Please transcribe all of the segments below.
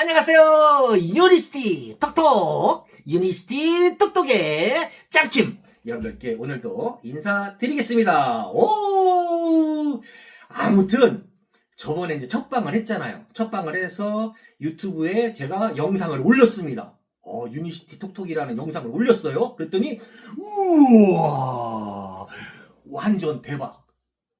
안녕하세요. 유니스티 톡톡 유니스티 톡톡의 짱킴 여러분께 오늘도 인사드리겠습니다. 오 아무튼 저번에 이제 첫 방을 했잖아요. 첫 방을 해서 유튜브에 제가 영상을 올렸습니다. 어 유니시티 톡톡이라는 영상을 올렸어요. 그랬더니 우와 완전 대박.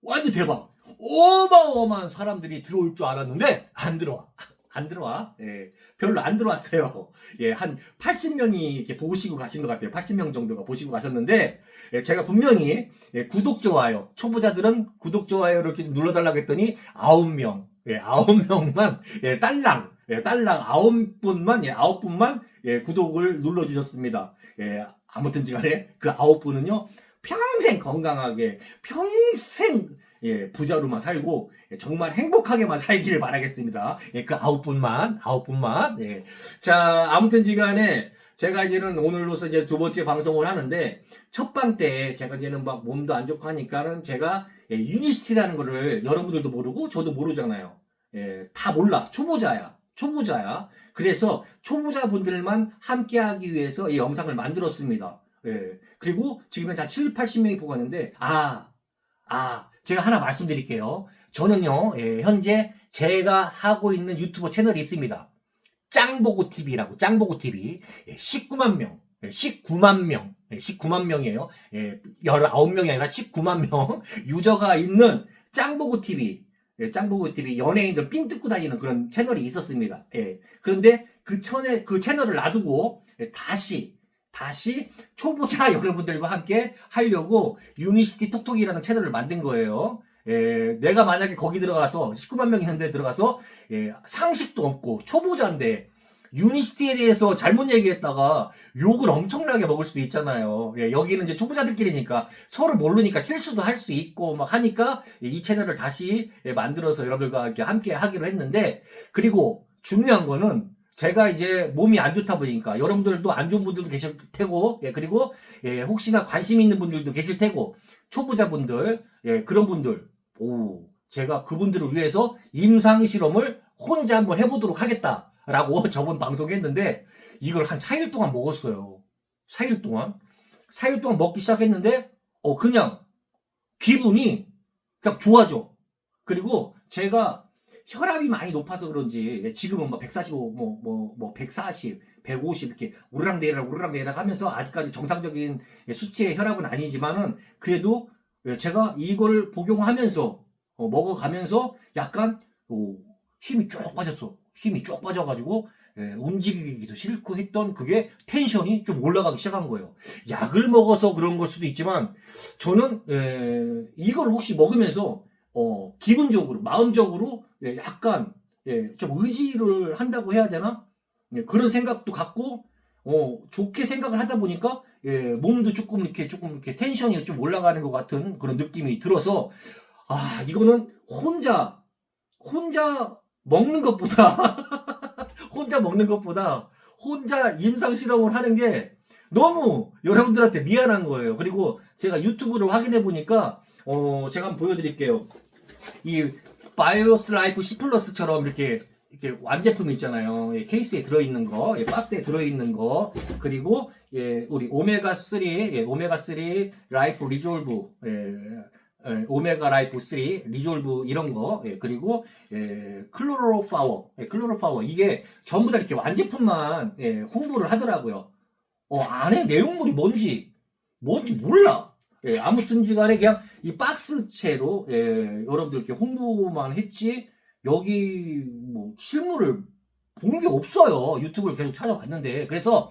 완전 대박. 어마어마한 사람들이 들어올 줄 알았는데 안 들어와. 안 들어와. 예, 별로 안 들어왔어요. 예, 한 80명이 이렇게 보시고 가신 것 같아요. 80명 정도가 보시고 가셨는데, 예, 제가 분명히, 예, 구독, 좋아요. 초보자들은 구독, 좋아요를 이렇게 좀 눌러달라고 했더니, 9명. 예, 9명만, 예, 딸랑, 예, 딸랑 9분만, 예, 9분만, 예, 구독을 눌러주셨습니다. 예, 아무튼 간에 그 9분은요, 평생 건강하게, 평생, 예, 부자로만 살고, 예, 정말 행복하게만 살기를 바라겠습니다. 예, 그 아홉 분만, 아홉 분만. 예. 자, 아무튼 지간에 제가 이제는 오늘로서 이제 두 번째 방송을 하는데, 첫 방 때 제가 이제는 막 몸도 안 좋고 하니까는 제가 예, 유니스티라는 거를 여러분들도 모르고 저도 모르잖아요. 예, 다 몰라. 초보자야. 초보자야. 그래서 초보자분들만 함께 하기 위해서 이 영상을 만들었습니다. 예. 그리고 지금 다 7, 80명이 보고 있는데, 아, 아, 제가 하나 말씀드릴게요. 저는요, 예, 현재 제가 하고 있는 유튜브 채널이 있습니다. 짱보고 TV라고, 짱보고 TV. 예, 19만 명, 예, 19만 명, 예, 19만 명이에요. 예, 19명이 아니라 19만 명 유저가 있는 짱보고 TV. 예, 짱보고 TV 연예인들 삥 뜯고 다니는 그런 채널이 있었습니다. 예. 그런데 그 채널, 그 채널을 놔두고 예, 다시 다시 초보자 여러분들과 함께 하려고 유니시티 톡톡이라는 채널을 만든 거예요. 예, 내가 만약에 거기 들어가서 19만 명 있는데 들어가서 예, 상식도 없고 초보자인데 유니시티에 대해서 잘못 얘기했다가 욕을 엄청나게 먹을 수도 있잖아요. 예, 여기는 이제 초보자들끼리니까 서로 모르니까 실수도 할 수 있고 막 하니까 예, 이 채널을 다시 예, 만들어서 여러분들과 함께 하기로 했는데 그리고 중요한 거는 제가 이제 몸이 안 좋다 보니까 여러분들도 안 좋은 분들도 계실 테고 예, 그리고 예, 혹시나 관심 있는 분들도 계실 테고 초보자분들 예, 그런 분들 오 제가 그분들을 위해서 임상 실험을 혼자 한번 해보도록 하겠다라고 저번 방송에 했는데 이걸 한 4일 동안 먹었어요. 4일 동안? 4일 동안 먹기 시작했는데 어 그냥 기분이 그냥 좋아져. 그리고 제가 혈압이 많이 높아서 그런지 예, 지금은 뭐 145, 뭐, 뭐, 뭐 140, 150 이렇게 오르락 내리락 오르락 내리락 하면서 아직까지 정상적인 예, 수치의 혈압은 아니지만은 그래도 예, 제가 이걸 복용하면서 어, 먹어가면서 약간 오, 힘이 쭉 빠졌어. 힘이 쭉 빠져가지고 예, 움직이기도 싫고 했던 그게 텐션이 좀 올라가기 시작한 거예요. 약을 먹어서 그런 걸 수도 있지만 저는 예, 이걸 혹시 먹으면서 어, 기분적으로 마음적으로 예, 약간 예, 좀 의지를 한다고 해야 되나? 예, 그런 생각도 갖고 어, 좋게 생각을 하다 보니까 예, 몸도 조금 이렇게 조금 이렇게 텐션이 좀 올라가는 것 같은 그런 느낌이 들어서 아 이거는 혼자 혼자 먹는 것보다 혼자 먹는 것보다 혼자 임상 실험을 하는 게 너무 여러분들한테 미안한 거예요. 그리고 제가 유튜브를 확인해 보니까 어 제가 한번 보여드릴게요. 이 바이오스 라이프 C 플러스처럼 이렇게 이렇게 완제품 있잖아요. 예, 케이스에 들어있는 거, 예, 박스에 들어있는 거, 그리고 예, 우리 오메가 3, 예, 오메가 3 라이프 리졸브, 예, 예, 오메가 라이프 3 리졸브 이런 거, 예, 그리고 예, 클로로 파워, 예, 클로로 파워 이게 전부 다 이렇게 완제품만 예, 홍보를 하더라고요. 어, 안에 내용물이 뭔지 뭔지 몰라. 예, 아무튼지간에 그냥 이 박스채로 예, 여러분들 이렇게 홍보만 했지 여기 뭐 실물을 본 게 없어요. 유튜브를 계속 찾아봤는데 그래서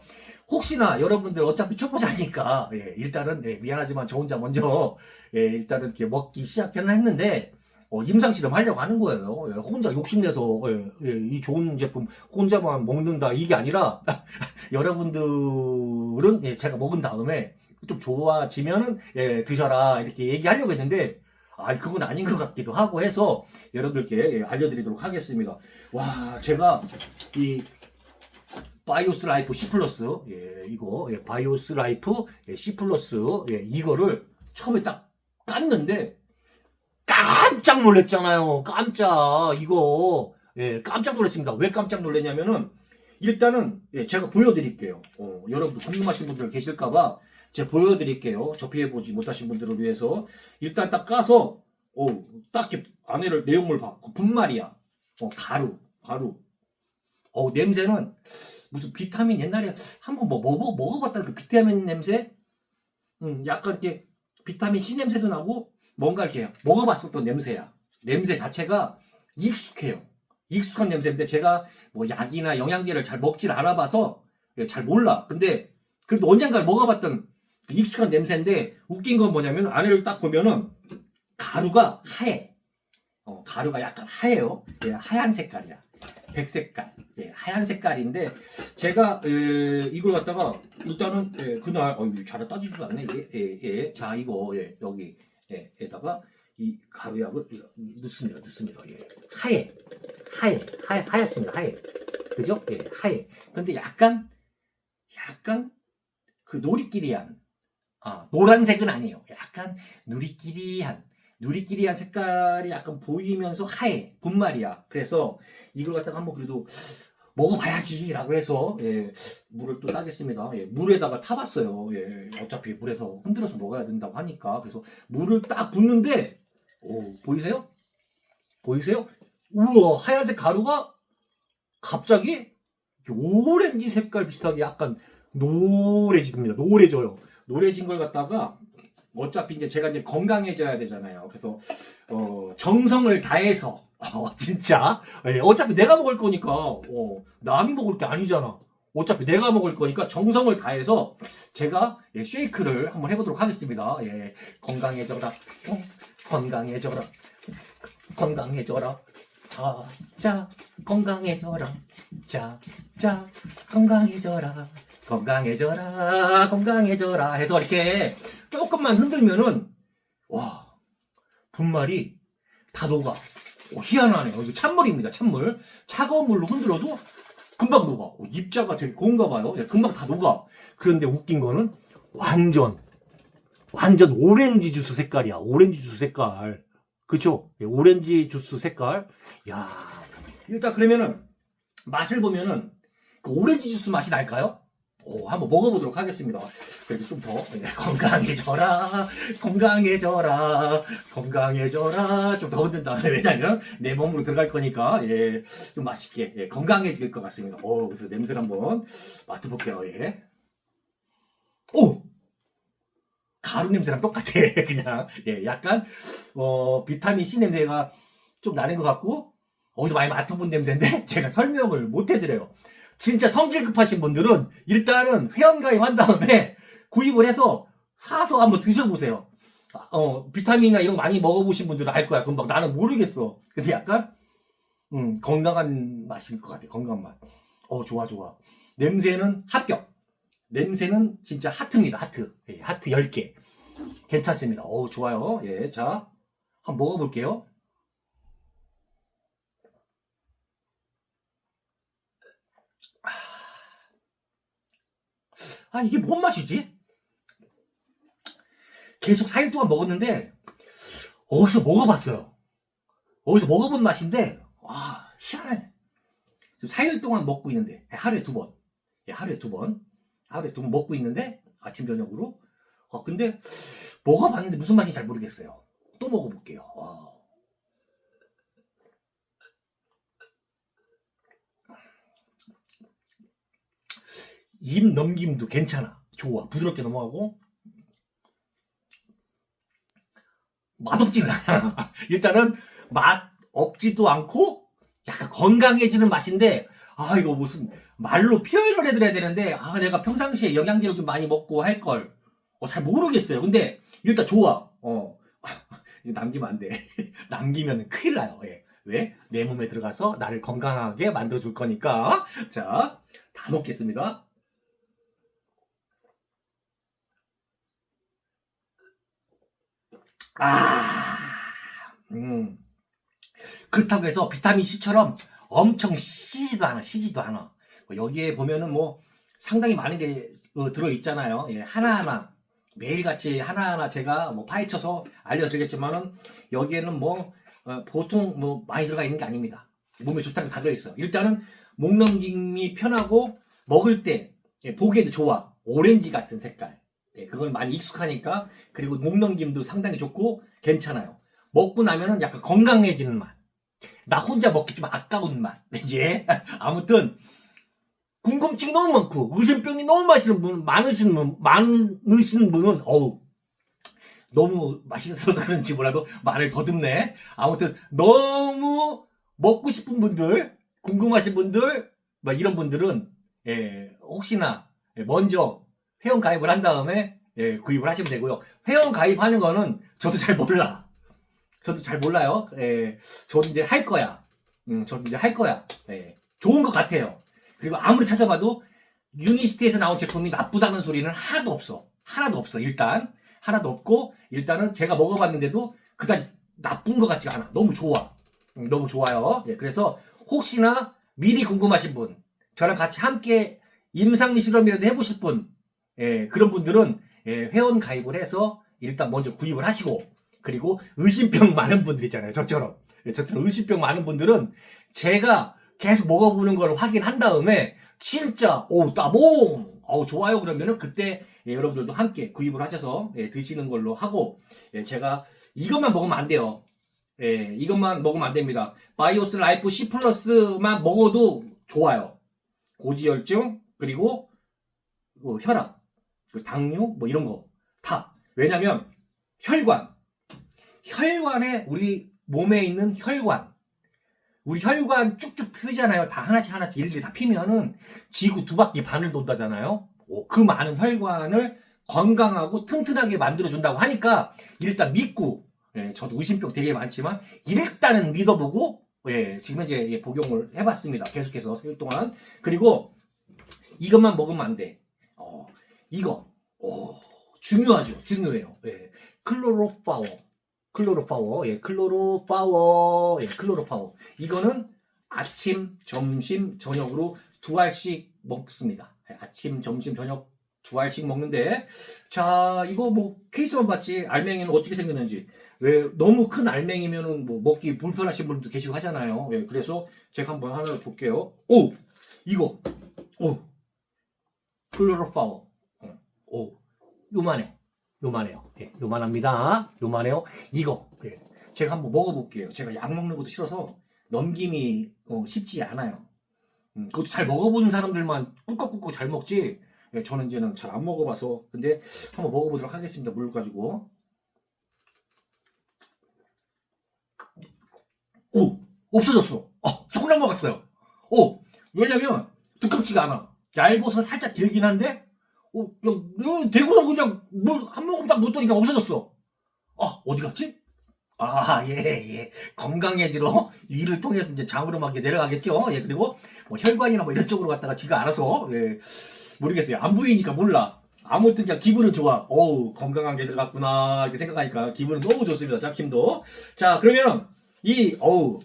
혹시나 여러분들 어차피 초보자니까 예, 일단은 예, 미안하지만 저 혼자 먼저 예, 일단은 이렇게 먹기 시작은 했는데 어, 임상 실험 하려고 하는 거예요. 예, 혼자 욕심내서 예, 예, 이 좋은 제품 혼자만 먹는다 이게 아니라 여러분들은 예, 제가 먹은 다음에 좀 좋아지면은 예, 드셔라 이렇게 얘기하려고 했는데 아 그건 아닌 것 같기도 하고 해서 여러분들께 예, 알려드리도록 하겠습니다. 와 제가 이 바이오스 라이프 C 플러스 예, 이거 예, 바이오스 라이프 예, C 플러스 예, 이거를 처음에 딱 깠는데 깜짝 놀랐잖아요. 깜짝 이거 예, 깜짝 놀랐습니다. 왜 깜짝 놀랐냐면은 일단은 예, 제가 보여드릴게요. 어, 여러분들 궁금하신 분들 계실까봐 제가 보여드릴게요. 접해보지 못하신 분들을 위해서 일단 딱 까서 어, 딱 이렇게 안에를 내용물 봐. 그 분말이야. 어, 가루, 가루. 어, 냄새는 무슨 비타민 옛날에 한번 뭐 먹어 먹어봤다 그 비타민 냄새. 음, 약간 이렇게 비타민 C 냄새도 나고 뭔가 이렇게 먹어봤었던 냄새야. 냄새 자체가 익숙해요. 익숙한 냄새인데 제가 뭐 약이나 영양제를 잘 먹질 않아봐서 예, 잘 몰라. 근데 그래도 언젠가 먹어봤던 그 익숙한 냄새인데 웃긴 건 뭐냐면 안에를 딱 보면은 가루가 하얘. 어, 가루가 약간 하얘요. 예, 하얀 색깔이야. 백색깔. 예, 하얀 색깔인데 제가 에, 이걸 갖다가 일단은 예, 그날 어, 잘 따지지도 않네. 이게 예, 예. 자 이거 예, 여기 예, 에다가 이 가루약을 예, 넣습니다. 넣습니다. 예. 하얘. 하얘. 하얘. 하얗습니다. 하얘. 그죠? 예, 하얘. 근데 약간 약간 그 노리끼리한 아, 노란색은 아니에요. 약간 누리끼리한 누리끼리한 색깔이 약간 보이면서 하얘 분말이야. 그래서 이걸 갖다가 한번 그래도 먹어봐야지라고 해서 예, 물을 또 따겠습니다. 예, 물에다가 타봤어요. 예, 어차피 물에서 흔들어서 먹어야 된다고 하니까 그래서 물을 딱 붓는데 오 보이세요? 보이세요? 우와 하얀색 가루가 갑자기 오렌지 색깔 비슷하게 약간 노래집니다. 노래져요. 노래진 걸 갖다가 어차피 이제 제가 이제 건강해져야 되잖아요. 그래서 어, 정성을 다해서 어, 진짜 예, 어차피 내가 먹을 거니까 어, 남이 먹을 게 아니잖아. 어차피 내가 먹을 거니까 정성을 다해서 제가 예, 쉐이크를 한번 해보도록 하겠습니다. 예, 건강해져라, 어, 건강해져라, 건강해져라. 자, 자, 건강해져라. 자, 자, 건강해져라. 건강해져라. 건강해져라. 해서 이렇게 조금만 흔들면은, 와, 분말이 다 녹아. 오, 희한하네요. 이거 찬물입니다. 찬물. 차가운 물로 흔들어도 금방 녹아. 오, 입자가 되게 고운가 봐요. 예, 금방 다 녹아. 그런데 웃긴 거는 완전, 완전 오렌지 주스 색깔이야. 오렌지 주스 색깔. 그쵸? 예, 오렌지 주스 색깔. 야 일단 그러면은 맛을 보면은 그 오렌지 주스 맛이 날까요? 오, 한번 먹어보도록 하겠습니다. 그래도 좀 더 건강해져라, 건강해져라, 건강해져라. 좀 더 흔든다. 왜냐면 내 몸으로 들어갈 거니까 예, 좀 맛있게 예, 건강해질 것 같습니다. 오, 그래서 냄새를 한번 맡아볼게요. 예. 오, 가루 냄새랑 똑같아. 그냥 예, 약간 어, 비타민 C 냄새가 좀 나는 것 같고 어디서 많이 맡아본 냄새인데 제가 설명을 못 해드려요. 진짜 성질 급하신 분들은 일단은 회원 가입 한 다음에 구입을 해서 사서 한번 드셔보세요. 아, 어, 비타민이나 이런 거 많이 먹어보신 분들은 알 거야. 금방 나는 모르겠어. 근데 약간 음, 건강한 맛일 것 같아. 건강한 맛. 어, 좋아, 좋아. 냄새는 합격. 냄새는 진짜 하트입니다. 하트. 예, 하트 10개. 괜찮습니다. 어, 좋아요. 예, 자, 한번 먹어볼게요. 아, 이게 뭔 맛이지? 계속 4일 동안 먹었는데, 어디서 먹어봤어요. 어디서 먹어본 맛인데, 와, 희한해. 지금 4일 동안 먹고 있는데, 하루에 두 번. 예, 하루에 두 번. 하루에 두 번 먹고 있는데, 아침, 저녁으로. 어, 근데, 먹어봤는데 무슨 맛인지 잘 모르겠어요. 또 먹어볼게요. 와. 입 넘김도 괜찮아. 좋아. 부드럽게 넘어가고. 맛없지는 않아. 일단은 맛 없지도 않고 약간 건강해지는 맛인데 아 이거 무슨 말로 표현을 해드려야 되는데 아 내가 평상시에 영양제를 좀 많이 먹고 할 걸. 어, 잘 모르겠어요. 근데 일단 좋아. 어. 남기면 안 돼. 남기면 큰일 나요. 예. 왜? 내 몸에 들어가서 나를 건강하게 만들어줄 거니까. 자, 다 먹겠습니다. 아, 음. 그렇다고 해서 비타민 C처럼 엄청 시지도 않아, 시지도 않아. 뭐 여기에 보면은 뭐 상당히 많은 게 어, 들어있잖아요. 예, 하나하나. 매일같이 하나하나 제가 뭐 파헤쳐서 알려드리겠지만은 여기에는 뭐 어, 보통 뭐 많이 들어가 있는 게 아닙니다. 몸에 좋다는 게다 들어있어. 일단은 목 넘김이 편하고 먹을 때 예, 보기에도 좋아. 오렌지 같은 색깔. 예, 그건 많이 익숙하니까 그리고 목 넘김도 상당히 좋고 괜찮아요. 먹고 나면은 약간 건강해지는 맛. 나 혼자 먹기 좀 아까운 맛. 예. 아무튼 궁금증이 너무 많고 의심병이 너무 많으신 분 많으신 분 많으신 분은 어우 너무 맛있어서 그런지 몰라도 말을 더듬네. 아무튼 너무 먹고 싶은 분들, 궁금하신 분들, 뭐 이런 분들은 예, 혹시나 예, 먼저 회원 가입을 한 다음에 예, 구입을 하시면 되고요. 회원 가입하는 거는 저도 잘 몰라. 저도 잘 몰라요. 예, 저도 이제 할 거야. 음, 저도 이제 할 거야. 예, 좋은 것 같아요. 그리고 아무리 찾아봐도 유니시티에서 나온 제품이 나쁘다는 소리는 하나도 없어. 하나도 없어. 일단 하나도 없고 일단은 제가 먹어봤는데도 그다지 나쁜 것 같지가 않아. 너무 좋아. 음, 너무 좋아요. 예, 그래서 혹시나 미리 궁금하신 분, 저랑 같이 함께 임상 실험이라도 해보실 분, 예, 그런 분들은 예, 회원 가입을 해서 일단 먼저 구입을 하시고 그리고 의심병 많은 분들 있잖아요. 저처럼. 예, 저처럼 의심병 많은 분들은 제가 계속 먹어보는 걸 확인한 다음에 진짜 오 따봉 어 좋아요 그러면은 그때 예, 여러분들도 함께 구입을 하셔서 예, 드시는 걸로 하고 예, 제가 이것만 먹으면 안 돼요. 예, 이것만 먹으면 안 됩니다. 바이오스 라이프 C 플러스만 먹어도 좋아요. 고지혈증 그리고 뭐 혈압, 그 당뇨 뭐 이런 거 다. 왜냐면 혈관, 혈관에 우리 몸에 있는 혈관, 우리 혈관 쭉쭉 피잖아요. 다 하나씩 하나씩 일일이 다 피면은 지구 두 바퀴 반을 돈다잖아요. 오, 그 많은 혈관을 건강하고 튼튼하게 만들어준다고 하니까 일단 믿고 예, 저도 의심병 되게 많지만 일단은 믿어보고 예, 지금 예, 복용을 해봤습니다. 계속해서 3일 동안 그리고 이것만 먹으면 안 돼. 어, 이거 오, 중요하죠. 중요해요. 예, 클로로파워 클로로파워, 예, 클로로파워, 예, 클로로파워. 이거는 아침, 점심, 저녁으로 두 알씩 먹습니다. 예, 아침, 점심, 저녁 두 알씩 먹는데, 자, 이거 뭐 케이스만 봤지 알맹이는 어떻게 생겼는지. 왜 너무 큰 알맹이면은 뭐 먹기 불편하신 분들도 계시고 하잖아요. 예, 그래서 제가 한번 하나 볼게요. 오, 이거, 오, 클로로파워, 어, 오, 요만해. 요만해요. 예, 요만합니다. 요만해요. 이거 예, 제가 한번 먹어볼게요. 제가 약 먹는 것도 싫어서 넘김이 어, 쉽지 않아요. 음, 그것도 잘 먹어보는 사람들만 꿀꺽꿀꺽 잘 먹지. 예, 저는 이제는 잘 안 먹어봐서 근데 한번 먹어보도록 하겠습니다. 물 가지고. 오 없어졌어. 어, 조금만 먹었어요. 오 왜냐면 두껍지가 않아. 얇아서 살짝 길긴 한데 어, 야, 대구서 그냥 뭘 한 모금 딱 놓더니 없어졌어. 아, 어디 갔지? 아, 예, 예. 건강해지러 위를 통해서 이제 장으로 막 내려가겠죠. 예, 그리고 뭐 혈관이나 뭐 이런 쪽으로 갔다가 지가 알아서, 예, 모르겠어요. 안 보이니까 몰라. 아무튼 그냥 기분은 좋아. 어우, 건강한 게 들어갔구나. 이렇게 생각하니까 기분은 너무 좋습니다. 잡힘도. 자, 그러면 이, 어우,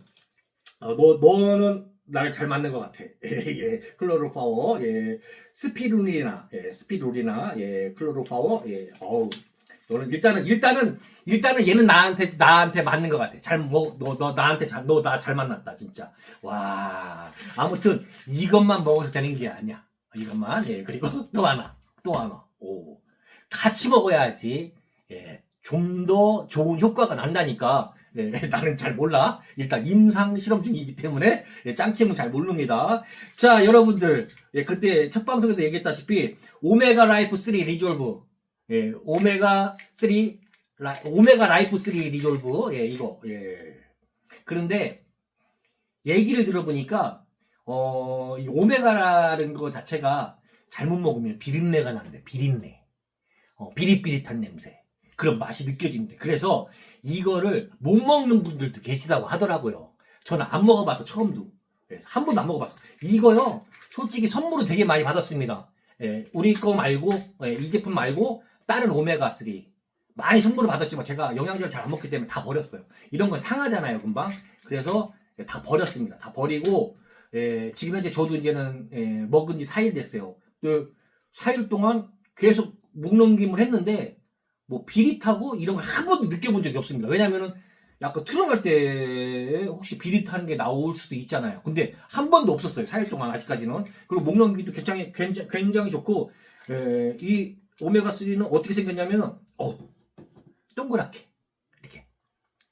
어, 너, 너는 나를 잘 맞는 것 같아. 예, 예. 클로로파워, 예. 스피루리나, 예. 스피루리나, 예. 클로로파워, 예. 어우. 너는 일단은, 일단은, 일단은 얘는 나한테, 나한테 맞는 것 같아. 잘, 뭐, 너, 너, 나한테 잘, 너, 나 잘 만났다, 진짜. 와. 아무튼, 이것만 먹어서 되는 게 아니야. 이것만, 예. 그리고 또 하나, 또 하나. 오. 같이 먹어야지, 예. 좀 더 좋은 효과가 난다니까. 예, 나는 잘 몰라. 일단 임상 실험 중이기 때문에 예, 짱캠은 잘 모릅니다. 자, 여러분들, 예, 그때 첫 방송에도 얘기했다시피 오메가 라이프 3 리졸브, 예, 오메가 3 라, 오메가 라이프 3 리졸브, 예, 이거, 예. 그런데 얘기를 들어보니까 어, 이 오메가라는 거 자체가 잘못 먹으면 비린내가 난대. 비린내. 어, 비릿비릿한 냄새. 그런 맛이 느껴진대. 그래서 이거를 못 먹는 분들도 계시다고 하더라고요. 저는 안 먹어봐서 처음도. 예, 한 번도 안 먹어봤어. 이거요, 솔직히 선물을 되게 많이 받았습니다. 예, 우리 거 말고, 예, 이 제품 말고, 다른 오메가3. 많이 선물을 받았지만 제가 영양제를 잘 안 먹기 때문에 다 버렸어요. 이런 건 상하잖아요, 금방. 그래서 예, 다 버렸습니다. 다 버리고, 예, 지금 현재 저도 이제는 예, 먹은 지 4일 됐어요. 그 4일 동안 계속 목 넘김을 했는데, 뭐 비릿하고 이런 걸 한 번도 느껴본 적이 없습니다. 왜냐면은 약간 틀어갈 때 혹시 비릿한 게 나올 수도 있잖아요. 근데 한 번도 없었어요. 4일 동안 아직까지는. 그리고 목 넘기도 굉장히, 굉장히, 굉장히 좋고, 에, 이 오메가3는 어떻게 생겼냐면, 어, 동그랗게. 이렇게.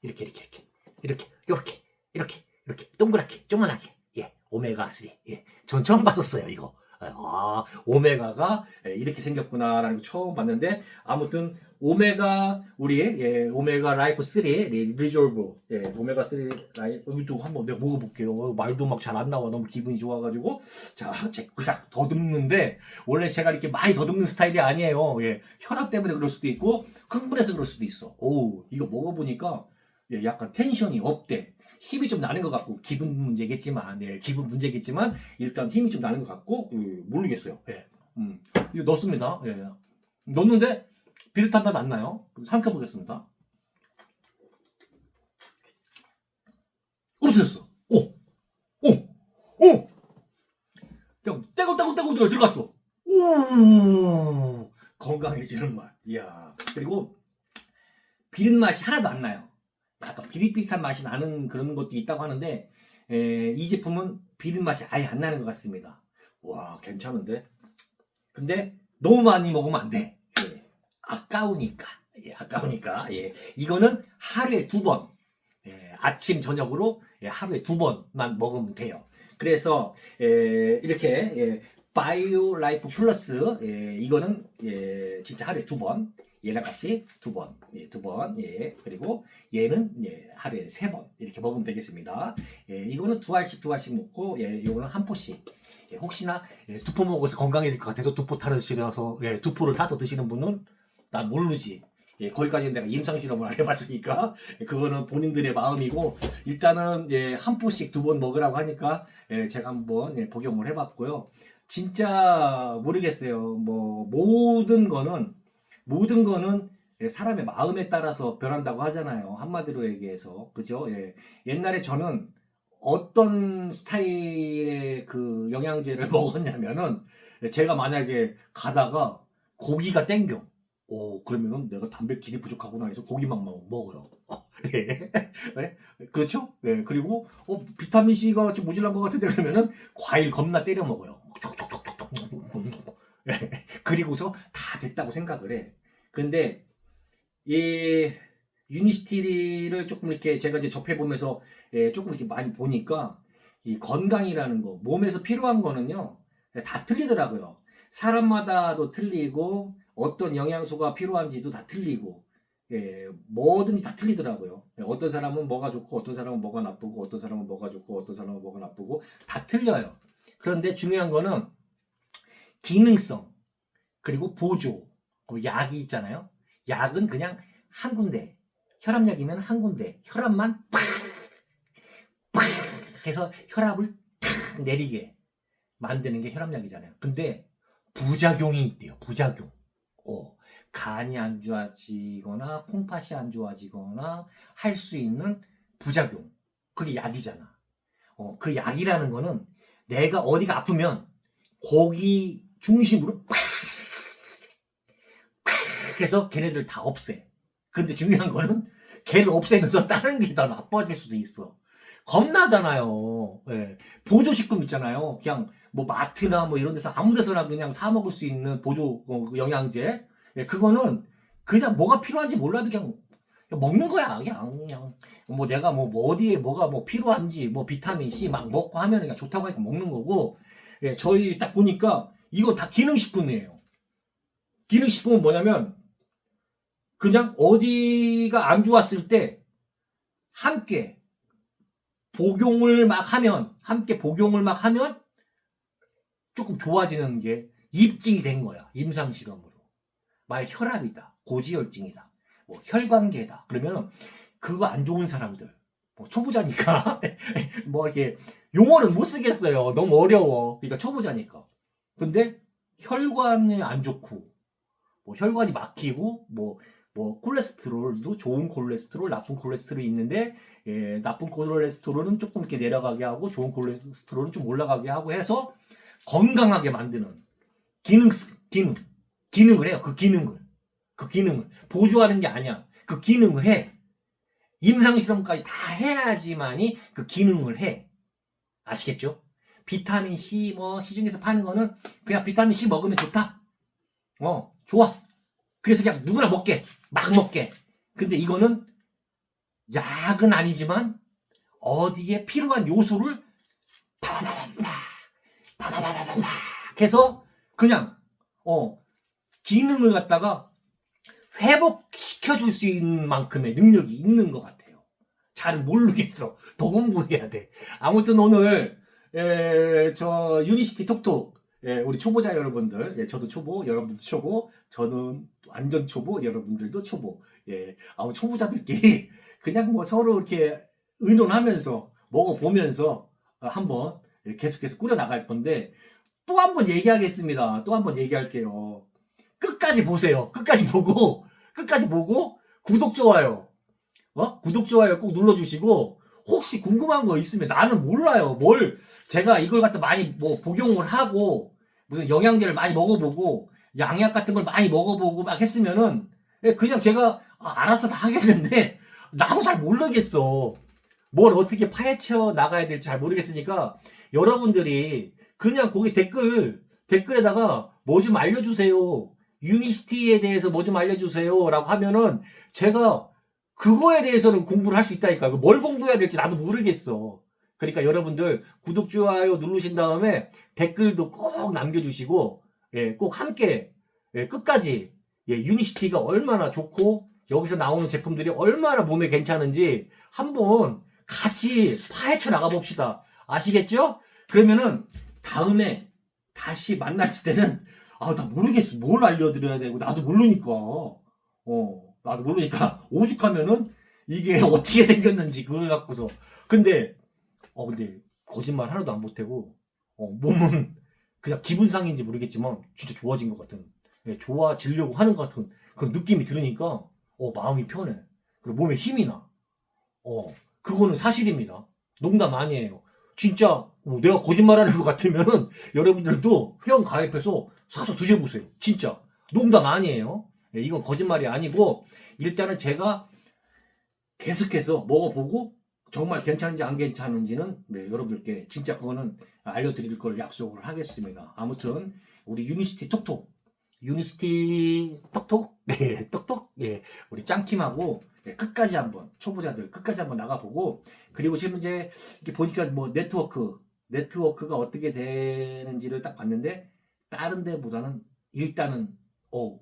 이렇게, 이렇게, 이렇게. 이렇게, 이렇게, 이렇게, 이렇게. 동그랗게, 조그맣게. 예, 오메가3. 예. 전 처음 봤었어요, 이거. 아, 오메가가 예, 이렇게 생겼구나라는 거 처음 봤는데 아무튼 오메가 우리 예, 오메가 라이프 3 리- 리졸브 예, 오메가 3 라이프 여기도 한번 내가 먹어볼게요. 어, 말도 막 잘 안 나와 너무 기분이 좋아가지고 자 제- 그냥 더듬는데 원래 제가 이렇게 많이 더듬는 스타일이 아니에요. 예, 혈압 때문에 그럴 수도 있고 흥분해서 그럴 수도 있어. 오 이거 먹어보니까 예, 약간 텐션이 업돼. 힘이 좀 나는 것 같고 기분 문제겠지만 예, 기분 문제겠지만 일단 힘이 좀 나는 것 같고 예, 모르겠어요. 예. 음, 이거 넣습니다. 예. 넣는데 비릿한 맛 안 나요. 삼켜 보겠습니다. 없어졌어. 오, 오, 오. 그냥 떼굴떼굴떼굴 들어갔어. 오, 건강해지는 맛. 이야. 그리고 비린 맛이 하나도 안 나요. 약간 비릿비릿한 맛이 나는 그런 것도 있다고 하는데 에, 이 제품은 비린 맛이 아예 안 나는 것 같습니다. 와 괜찮은데? 근데 너무 많이 먹으면 안 돼. 예, 아까우니까. 예, 아까우니까. 예, 이거는 하루에 두 번. 예, 아침 저녁으로 예, 하루에 두 번만 먹으면 돼요. 그래서 예, 이렇게 예, 바이오 라이프 플러스 예, 이거는 예, 진짜 하루에 두 번. 얘랑 같이 두 번, 예, 두 번, 예, 그리고 얘는 예, 하루에 세 번 이렇게 먹으면 되겠습니다. 예, 이거는 두 알씩 두 알씩 먹고, 예, 이거는 한 포씩. 예, 혹시나 예, 두포 먹어서 건강해질 것 같아서 두포 타르시려서 예, 두포를 타서 드시는 분은 난 모르지. 예, 거기까지는 내가 임상 실험을 안 해봤으니까 예, 그거는 본인들의 마음이고 일단은 예, 한 포씩 두 번 먹으라고 하니까 예, 제가 한번 예, 복용을 해봤고요. 진짜 모르겠어요. 뭐 모든 거는 모든 거는 예, 사람의 마음에 따라서 변한다고 하잖아요. 한마디로 얘기해서. 그죠? 예. 옛날에 저는 어떤 스타일의 그 영양제를 먹었냐면은 예, 제가 만약에 가다가 고기가 땡겨. 오, 그러면은 내가 단백질이 부족하구나 해서 고기만 먹- 먹어요. 예. 예? 그렇죠? 예. 그리고 어, 비타민C가 좀 모자란 것 같은데 그러면은 과일 겁나 때려 먹어요. 예. 그리고서 다 됐다고 생각을 해. 근데 이 유니스티를 조금 이렇게 제가 이제 접해 보면서 예, 조금 이렇게 많이 보니까 이 건강이라는 거 몸에서 필요한 거는요 예, 다 틀리더라고요. 사람마다도 틀리고 어떤 영양소가 필요한지도 다 틀리고 예, 뭐든지 다 틀리더라고요. 예, 어떤 사람은 뭐가 좋고 어떤 사람은 뭐가 나쁘고 어떤 사람은 뭐가 좋고 어떤 사람은 뭐가 나쁘고 다 틀려요. 그런데 중요한 거는 기능성 그리고 보조 그 약이 있잖아요. 약은 그냥 한 군데 혈압약이면 한 군데 혈압만 팍 팍 해서 혈압을 탁 내리게 만드는 게 혈압약이잖아요. 근데 부작용이 있대요. 부작용. 어, 간이 안 좋아지거나 콩팥이 안 좋아지거나 할 수 있는 부작용. 그게 약이잖아. 어, 그 약이라는 거는 내가 어디가 아프면 거기 중심으로 팍 그래서 걔네들 다 없애. 근데 중요한 거는 걔를 없애면서 다른 게 더 나빠질 수도 있어. 겁나잖아요. 예. 보조식품 있잖아요. 그냥 뭐 마트나 뭐 이런 데서 아무 데서나 그냥 사 먹을 수 있는 보조 어, 그 영양제. 예, 그거는 그냥 뭐가 필요한지 몰라도 그냥, 먹는 거야. 그냥, 그냥 뭐 내가 뭐, 뭐 어디에 뭐가 뭐 필요한지 뭐 비타민 C 막 먹고 하면 그냥 좋다고 하니까 먹는 거고. 예, 저희 딱 보니까 이거 다 기능식품이에요. 기능식품은 뭐냐면 그냥 어디가 안 좋았을 때 함께 복용을 막 하면 함께 복용을 막 하면 조금 좋아지는 게 입증이 된 거야. 임상 실험으로. 만약 혈압이다. 고지혈증이다. 뭐 혈관계다. 그러면 그거 안 좋은 사람들. 뭐 초보자니까 뭐 이렇게 용어는 못 쓰겠어요. 너무 어려워. 그러니까 초보자니까. 근데 혈관이 안 좋고 뭐 혈관이 막히고 뭐 뭐 콜레스테롤도 좋은 콜레스테롤, 나쁜 콜레스테롤이 있는데 예, 나쁜 콜레스테롤은 조금 이렇게 내려가게 하고 좋은 콜레스테롤은 좀 올라가게 하고 해서 건강하게 만드는 기능 기능 기능을 해요. 그 기능을 그 기능을 보조하는 게 아니야. 그 기능을 해. 임상 실험까지 다 해야지만이 그 기능을 해. 아시겠죠? 비타민 C, 뭐, 시중에서 파는 거는 그냥 비타민 C 먹으면 좋다. 어, 좋아. 그래서 그냥 누구나 먹게 막 그렇죠. 먹게. 근데 이거는 약은 아니지만 어디에 필요한 요소를 바바바바 바바바바바 해서 그냥 어 기능을 갖다가 회복시켜 줄 수 있는 만큼의 능력이 있는 것 같아요. 잘 모르겠어. 더 공부해야 돼. 아무튼 오늘 에, 저 유니시티 톡톡 예, 우리 초보자 여러분들, 예, 저도 초보, 여러분들도 초보, 저는 완전 초보, 여러분들도 초보. 예, 아무 초보자들끼리 그냥 뭐 서로 이렇게 의논하면서 먹어보면서 어, 한번 예, 계속해서 꾸려 나갈 건데 또 한 번 얘기하겠습니다. 또 한 번 얘기할게요. 끝까지 보세요. 끝까지 보고 끝까지 보고 구독 좋아요. 어? 구독 좋아요 꼭 눌러주시고 혹시 궁금한 거 있으면 나는 몰라요. 뭘 제가 이걸 갖다 많이 뭐 복용을 하고 무슨 영양제를 많이 먹어보고 양약 같은 걸 많이 먹어보고 막 했으면은 예, 그냥 제가 아, 알아서 다 하겠는데 나도 잘 모르겠어. 뭘 어떻게 파헤쳐 나가야 될지 잘 모르겠으니까 여러분들이 그냥 거기 댓글 댓글에다가 뭐 좀 알려주세요. 유니시티에 대해서 뭐 좀 알려주세요라고 하면은 제가 그거에 대해서는 공부를 할 수 있다니까. 뭘 공부해야 될지 나도 모르겠어. 그러니까 여러분들 구독 좋아요 누르신 다음에 댓글도 꼭 남겨주시고 예, 꼭 함께 예, 끝까지 예, 유니시티가 얼마나 좋고 여기서 나오는 제품들이 얼마나 몸에 괜찮은지 한번 같이 파헤쳐 나가 봅시다. 아시겠죠? 그러면은 다음에 다시 만났을 때는 아 나 모르겠어 뭘 알려드려야 되고 나도 모르니까 어 나도 모르니까 오죽하면은 이게 어떻게 생겼는지 그걸 갖고서 근데 어 근데 거짓말 하나도 안 보태고 어 몸은 그냥 기분상인지 모르겠지만 진짜 좋아진 것 같은 예, 좋아지려고 하는 것 같은 그런 느낌이 들으니까 어 마음이 편해. 그리고 몸에 힘이 나어 그거는 사실입니다. 농담 아니에요. 진짜 어, 내가 거짓말하는 것 같으면은 여러분들도 회원 가입해서 사서 드셔보세요. 진짜. 농담 아니에요. 예, 이건 거짓말이 아니고 일단은 제가 계속해서 먹어보고 정말 괜찮은지 안 괜찮은지는 네, 여러분들께 진짜 그거는 알려드릴 걸 약속을 하겠습니다. 아무튼 우리 유니시티 톡톡 유니시티 톡톡? 네 톡톡? 예 우리 짱킴하고 예, 끝까지 한번 초보자들 끝까지 한번 나가보고 그리고 지금 이제 이렇게 보니까 뭐 네트워크 네트워크가 어떻게 되는지를 딱 봤는데 다른 데보다는 일단은 어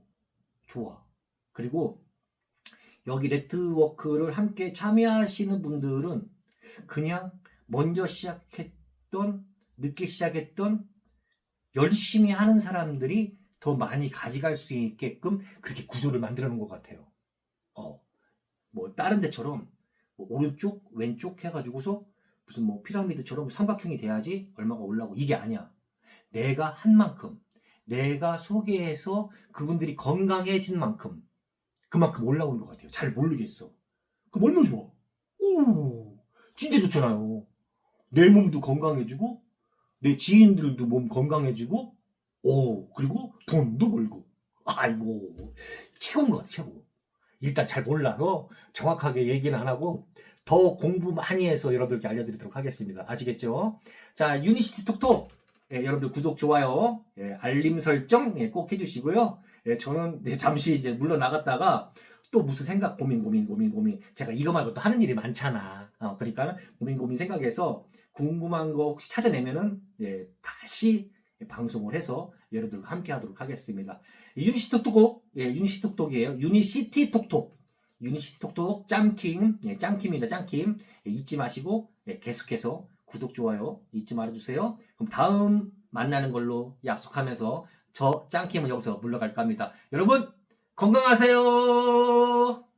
좋아. 그리고 여기 네트워크를 함께 참여하시는 분들은 그냥 먼저 시작했던, 늦게 시작했던, 열심히 하는 사람들이 더 많이 가져갈 수 있게끔 그렇게 구조를 만들어 놓은 것 같아요. 어, 뭐, 다른 데처럼 뭐 오른쪽, 왼쪽 해가지고서 무슨 뭐 피라미드처럼 삼각형이 돼야지 얼마가 올라고 이게 아니야. 내가 한 만큼, 내가 소개해서 그분들이 건강해진 만큼, 그만큼 올라오는 것 같아요. 잘 모르겠어. 그럼 얼마나 좋아? 오, 진짜 좋잖아요. 내 몸도 건강해지고, 내 지인들도 몸 건강해지고, 오, 그리고 돈도 벌고. 아이고, 최고인 것 같아, 최고. 일단 잘 몰라서 정확하게 얘기는 안 하고, 더 공부 많이 해서 여러분들께 알려드리도록 하겠습니다. 아시겠죠? 자, 유니시티 톡톡. 예, 여러분들 구독, 좋아요, 예, 알림 설정 예, 꼭 해주시고요. 예, 저는 네, 잠시 이제 물러나갔다가 또 무슨 생각 고민 고민 고민 고민 제가 이거 말고 또 하는 일이 많잖아. 어, 그러니까 고민 고민 생각해서 궁금한 거 혹시 찾아내면은 예, 다시 방송을 해서 여러분들과 함께 하도록 하겠습니다. 유니시티 톡톡, 예, 유니시티 톡톡이에요. 유니시티 톡톡. 유니시티 톡톡 짱킴, 예, 짱킴입니다. 짱킴. 예, 잊지 마시고 예, 계속해서 구독, 좋아요 잊지 말아주세요. 그럼 다음 만나는 걸로 약속하면서 저 짱킴은 여기서 물러갈까 합니다. 여러분 건강하세요.